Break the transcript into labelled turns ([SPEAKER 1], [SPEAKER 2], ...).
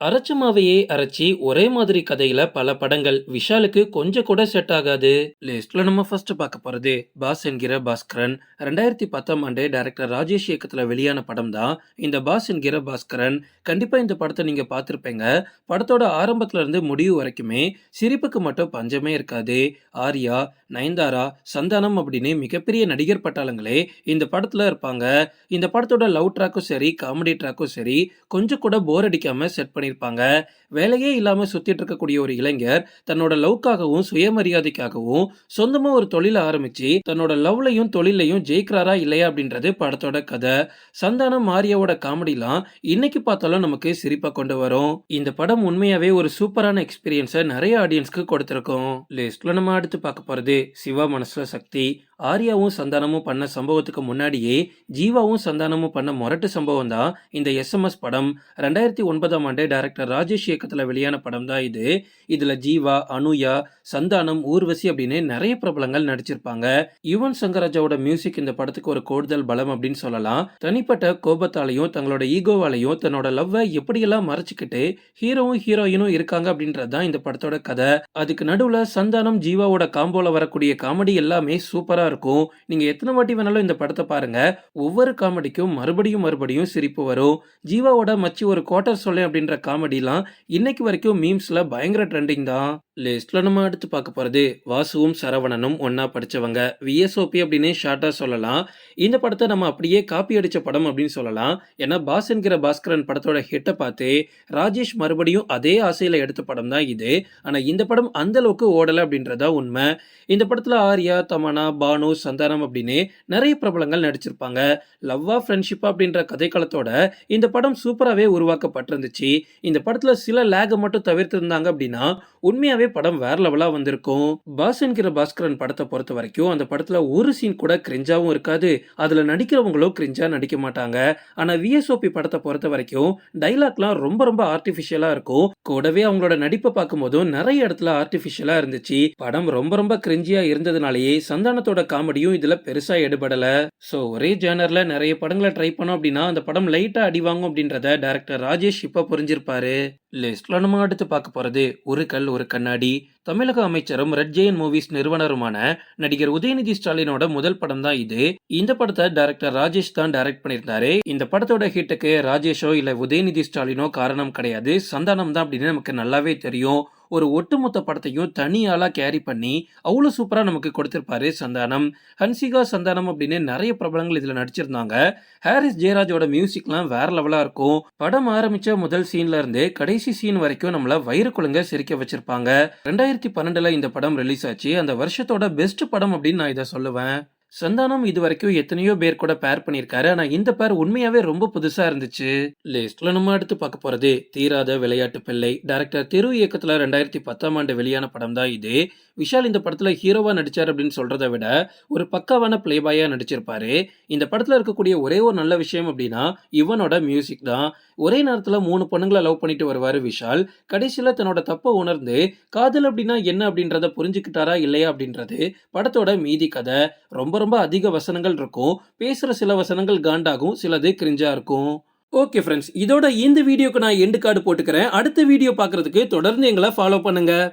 [SPEAKER 1] அரைச்ச மாவையே அரைச்சி ஒரே மாதிரி கதையில பல படங்கள் விஷாலுக்கு கொஞ்சம் கூட செட் ஆகாது. லிஸ்ட்ல நம்ம ஃபர்ஸ்ட் பார்க்க போறது பாஸ் என்கிற பாஸ்கரன். ரெண்டாயிரத்தி பத்தாம் ஆண்டு டைரக்டர் ராஜேஷ் இயக்கத்துல வெளியான படம் தான் இந்த பாஸ் என்கிற பாஸ்கரன். கண்டிப்பா இந்த படத்தை நீங்க பார்த்துருப்பீங்க. படத்தோட ஆரம்பத்துல இருந்து முடிவு வரைக்குமே சிரிப்புக்கு மட்டும் பஞ்சமே இருக்காது. ஆர்யா நயன்தாரா சந்தானம் அப்படின்னு மிகப்பெரிய நடிகர் பட்டாளங்களே இந்த படத்துல இருப்பாங்க. இந்த படத்தோட லவ் ட்ராக்கும் சரி காமெடி ட்ராக்கும் சரி கொஞ்சம் கூட போர் அடிக்காம செட் பண்ணியிருப்பாங்க. வேலையே இல்லாம சுத்திட்டு இருக்கக்கூடிய ஒரு இளைஞர் தன்னோட லவ்க்காகவும் சுயமரியாதைக்காகவும் சொந்தமா ஒரு தொழிலை ஆரம்பிச்சு தன்னோட லவ்லையும் தொழிலையும் ஜெயிக்கிறாரா இல்லையா அப்படின்றது படத்தோட கதை. சந்தானம் மாரியாவோட காமெடிலாம் இன்னைக்கு பார்த்தாலும் நமக்கு சிரிப்பா கொண்டு வரும். இந்த படம் உண்மையாவே ஒரு சூப்பரான எக்ஸ்பீரியன்ஸை நிறைய ஆடியன்ஸ்க்கு கொடுத்துருக்கோம். லிஸ்ட்ல நம்ம அடுத்து பார்க்க போறது சிவ மனசுல சக்தி ஆர்யாவும் சந்தானமும் பண்ண சம்பவத்துக்கு முன்னாடியே ஜீவாவும் சந்தானமும் பண்ண முரட்டு சம்பவம் தான் இந்த எஸ்எம்எஸ் படம். ரெண்டாயிரத்தி ஒன்பதாம் ஆண்டு டைரக்டர் ராஜேஷ் இயக்கத்தில் வெளியான படம் தான் இது. இதில் ஜீவா அனுயா சந்தானம் ஊர்வசி அப்படின்னு நிறைய பிரபலங்கள் நடிச்சிருப்பாங்க. யுவன் சங்கராஜாவோட மியூசிக் இந்த படத்துக்கு ஒரு கூடுதல் பலம் அப்படின்னு சொல்லலாம். தனிப்பட்ட கோபத்தாலையும் தங்களோட ஈகோவாலையும் தன்னோட லவ்வை எப்படியெல்லாம் மறைச்சிக்கிட்டு ஹீரோவும் ஹீரோயினும் இருக்காங்க அப்படின்றது தான் இந்த படத்தோட கதை. அதுக்கு நடுவில் சந்தானம் ஜீவாவோட காம்போல வரக்கூடிய காமெடி எல்லாமே சூப்பராக சூப்பராக இருக்கும். நீங்கள் எத்தனை வாட்டி வேணாலும் இந்த படத்தை பாருங்க. ஒவ்வொரு காமெடிக்கும் மறுபடியும் மறுபடியும் சிரிப்பு வரும். ஜீவாவோட மச்சி ஒரு குவார்டர் சொல்லேன் அப்படின்ற காமெடிலாம் இன்னைக்கு வரைக்கும் மீம்ஸில் பயங்கர ட்ரெண்டிங் தான். லிஸ்ட்ல நம்ம அடுத்து பார்க்க போறது வாசுவும் சரவணனும் ஒன்னா படிச்சவங்க. விஎஸ்ஓபி அப்படின்னு ஷார்ட்டா சொல்லலாம். இந்த படத்தை நம்ம அப்படியே காப்பி அடிச்ச படம் அப்படின்னு சொல்லலாம். ஏன்னா பாஸ் என்கிற பாஸ்கரன் படத்தோட ஹிட்டை பார்த்து ராஜேஷ் மறுபடியும் அதே ஆசையில எடுத்த படம் தான் இது. ஆனா இந்த படம் அந்த அளவுக்கு ஓடல அப்படின்றதா உண்மை. இந்த படத்துல ஆர்யா தமனா பானு சந்தானம் அப்படின்னு நிறைய பிரபலங்கள் நடிச்சிருப்பாங்க. லவ்வா ஃப்ரெண்ட்ஷிப்பா அப்படின்ற கதைக்களத்தோட இந்த படம் சூப்பராகவே உருவாக்கப்பட்டிருந்துச்சு. இந்த படத்துல சில லேகை மட்டும் தவிர்த்திருந்தாங்க அப்படின்னா உண்மையாகவே உண்மையாவே படம் வேற லெவலா வந்திருக்கும். பாஸ் என்கிற பாஸ்கரன் படத்தை பொறுத்த வரைக்கும் அந்த படத்துல ஒரு சீன் கூட கிரிஞ்சாவும் இருக்காது. அதுல நடிக்கிறவங்களும் கிரிஞ்சா நடிக்க மாட்டாங்க. ஆனா விஎஸ்ஓபி படத்தை பொறுத்த வரைக்கும் டைலாக்லாம் ரொம்ப ரொம்ப ஆர்டிபிஷியலா இருக்கும். கூடவே அவங்களோட நடிப்பை பார்க்கும்போதும் நிறைய இடத்துல ஆர்டிபிஷியலா இருந்துச்சு. படம் ரொம்ப ரொம்ப கிரிஞ்சியா இருந்ததுனாலயே சந்தானத்தோட காமெடியும் இதுல பெருசா எடுபடல. சோ ஒரே ஜேனர்ல நிறைய படங்களை ட்ரை பண்ணோம் அப்படின்னா அந்த படம் லைட்டா அடி வாங்கும் அப்படின்றத டைரக்டர் ராஜேஷ் இப்ப புரிஞ்சிருப்பாரு. லிஸ்ட்ல நம்ம அடுத்து பார்க்க போறது ஒரு கல் ஒரு கண்ணாடி. தமிழக அமைச்சரும் ரெட் ஜெயன் மூவிஸ் நிறுவனருமான நடிகர் உதயநிதி ஸ்டாலினோட முதல் படம் தான் இது. இந்த படத்தை டைரக்டர் ராஜேஷ் தான் டைரக்ட் பண்ணியிருந்தாரு. இந்த படத்தோட ஹிட்டுக்கு ராஜேஷோ இல்ல உதயநிதி ஸ்டாலினோ காரணம் கிடையாது. சந்தானம் தான் அப்படின்னு நமக்கு நல்லாவே தெரியும். ஒரு ஒட்டுமொத்த படத்தையும் தனியாளாக கேரி பண்ணி அவ்வளோ சூப்பராக நமக்கு கொடுத்துருப்பாரு சந்தானம். ஹன்சிகா சந்தானம் அப்படின்னு நிறைய பிரபலங்கள் இதில் நடிச்சிருந்தாங்க. ஹாரிஸ் ஜெயராஜோட மியூசிக்லாம் வேற லெவலாக இருக்கும். படம் ஆரம்பித்த முதல் சீன்ல இருந்து கடைசி சீன் வரைக்கும் நம்மளை வயிறு குழுங்க சிரிக்க வச்சிருப்பாங்க. ரெண்டாயிரத்தி பன்னெண்டுல இந்த படம் ரிலீஸ் ஆச்சு. அந்த வருஷத்தோட பெஸ்ட் படம் அப்படின்னு நான் இதை சொல்லுவேன். சந்தானம் இது வரைக்கும் எத்தனையோ பேர் கூட பேர் பண்ணியிருக்காரு. ஆனா இந்த பேர் உண்மையாவே ரொம்ப புதுசா இருந்துச்சு. லிஸ்ட்ல நம்ம அடுத்து பார்க்க போறது தீராத விளையாட்டு பிள்ளை. டைரக்டர் திரு இயக்கத்துல ரெண்டாயிரத்தி பத்தாம் ஆண்டு வெளியான படம் தான் இது. விஷால் இந்த படத்துல ஹீரோவா நடிச்சார் அப்படின்னு சொல்றதை விட ஒரு பக்காவான பிளே பாயா நடிச்சிருப்பாரு. இந்த படத்துல இருக்கக்கூடிய ஒரே ஒரு நல்ல விஷயம் அப்படின்னா இவனோட மியூசிக் தான். ஒரே நேரத்துல மூணு பொண்ணுங்களை லவ் பண்ணிட்டு வருவாரு விஷால். கடைசியில தன்னோட தப்பை உணர்ந்து காதல் அப்படின்னா என்ன அப்படின்றத புரிஞ்சுக்கிட்டாரா இல்லையா அப்படின்றது படத்தோட மீதி கதை. ரொம்ப ரொம்ப அதிக வசனங்கள் இருக்கும். பேசுகிற சில வசனங்கள் காண்டாகும் சிலது கிரிஞ்சா இருக்கும். ஓகே ஃப்ரெண்ட்ஸ் இதோட இந்த வீடியோக்கு நான் எண்டு கார்டு போட்டுக்கிறேன். அடுத்த வீடியோ பார்க்கறதுக்கு தொடர்ந்து எங்களை ஃபாலோ பண்ணுங்கள்